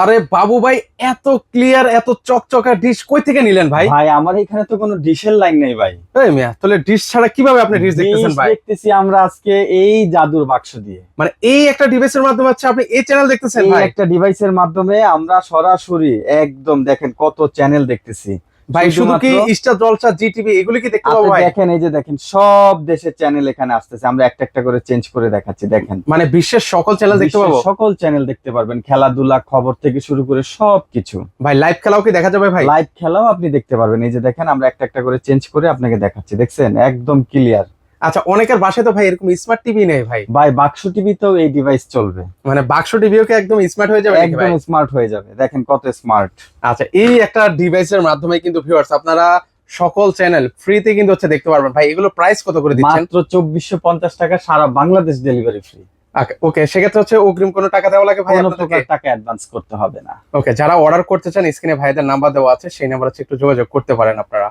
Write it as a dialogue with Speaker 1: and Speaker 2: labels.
Speaker 1: আরে বাবু ভাই এত ক্লিয়ার এত চকচকা ডিশ কই থেকে নিলেন ভাই?
Speaker 2: ভাই আমার এখানে তো কোনো ডিশের লাইন নেই ভাই।
Speaker 1: এই মিয়া তাহলে ডিশ ছাড়া কীভাবে আপনি ডিশ দেখতেছেন ভাই?
Speaker 2: দেখতেছি আমরা আজকে এই জাদুর বাক্স দিয়ে।
Speaker 1: মানে এই একটা ডিভাইসের মাধ্যমে হচ্ছে আপনি এই চ্যানেল দেখতেছেন ভাই?
Speaker 2: একটা ডিভাইসের মাধ্যমে আমরা সরাসরি একদম দেখেন কত চ্যানেল দেখতেছি।
Speaker 1: ভাই শুধু কি স্টার জলসা জিটিভি এগুলি কি দেখতে পাবো ভাই?
Speaker 2: দেখেন এই যে দেখেন সব দেশের চ্যানেল এখানে আসতেছে। আমরা একটা একটা করে চেঞ্জ করে দেখাচ্ছি দেখেন।
Speaker 1: মানে বিশ্বের সকল চ্যানেল দেখতে পাবো?
Speaker 2: সকল চ্যানেল দেখতে পারবেন খেলাধুলা খবর থেকে শুরু করে সবকিছু।
Speaker 1: ভাই লাইভ খেলাও কি দেখা যাবে ভাই?
Speaker 2: লাইভ খেলাও আপনি দেখতে পারবেন। এই যে দেখেন আমরা একটা একটা করে চেঞ্জ করে আপনাকে দেখাচ্ছি দেখছেন? একদম ক্লিয়ার
Speaker 1: আচ্ছা অনেকের বাসায় তো ভাই এরকম স্মার্ট টিভি নেই ভাই।
Speaker 2: ভাই বাক্স টিভিতেও এই ডিভাইস চলবে।
Speaker 1: মানে বাক্স টিভিও কি একদম স্মার্ট হয়ে যাবে
Speaker 2: একদম স্মার্ট হয়ে যাবে। দেখেন কত স্মার্ট
Speaker 1: আচ্ছা এই একটা ডিভাইসের মাধ্যমে কিন্তু ভিউয়ার্স আপনারা সকল চ্যানেল ফ্রিতে কিন্তু হচ্ছে দেখতে পারবেন। ভাই এগুলো প্রাইস কত করে দিচ্ছেন?
Speaker 2: মাত্র চব্বিশশো পঞ্চাশ টাকা সারা বাংলাদেশ ডেলিভারি ফ্রি
Speaker 1: ওকে সেক্ষেত্রে হচ্ছে অগ্রিম কোনো টাকা দেওয়া লাগে ভাই
Speaker 2: কোনো
Speaker 1: আপনাদেরকে?
Speaker 2: টাকা অ্যাডভান্স করতে হবে না।
Speaker 1: ওকে যারা অর্ডার করতে চান স্ক্রিনে ভাইদের নাম্বার দেওয়া আছে সেই নাম্বার হচ্ছে একটু যোগাযোগ করতে পারেন আপনারা।